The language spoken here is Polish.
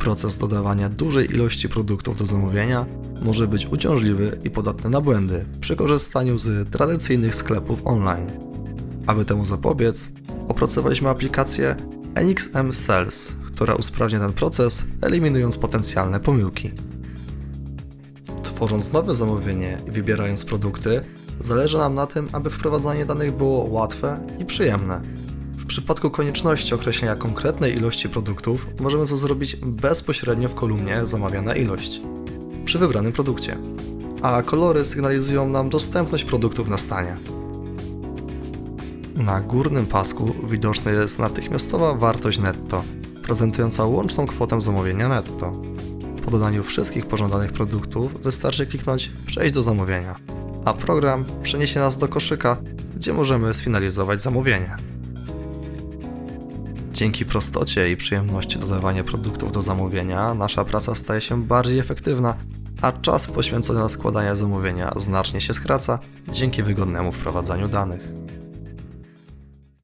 Proces dodawania dużej ilości produktów do zamówienia może być uciążliwy i podatny na błędy przy korzystaniu z tradycyjnych sklepów online. Aby temu zapobiec, opracowaliśmy aplikację NXM Sales, która usprawnia ten proces, eliminując potencjalne pomyłki. Tworząc nowe zamówienie i wybierając produkty, zależy nam na tym, aby wprowadzanie danych było łatwe i przyjemne. Przypadku konieczności określenia konkretnej ilości produktów, możemy to zrobić bezpośrednio w kolumnie zamawiana ilość przy wybranym produkcie, a kolory sygnalizują nam dostępność produktów na stanie. Na górnym pasku widoczna jest natychmiastowa wartość netto, prezentująca łączną kwotę zamówienia netto. Po dodaniu wszystkich pożądanych produktów wystarczy kliknąć Przejść do zamówienia, a program przeniesie nas do koszyka, gdzie możemy sfinalizować zamówienie. Dzięki prostocie i przyjemności dodawania produktów do zamówienia, nasza praca staje się bardziej efektywna, a czas poświęcony na składanie zamówienia znacznie się skraca dzięki wygodnemu wprowadzaniu danych.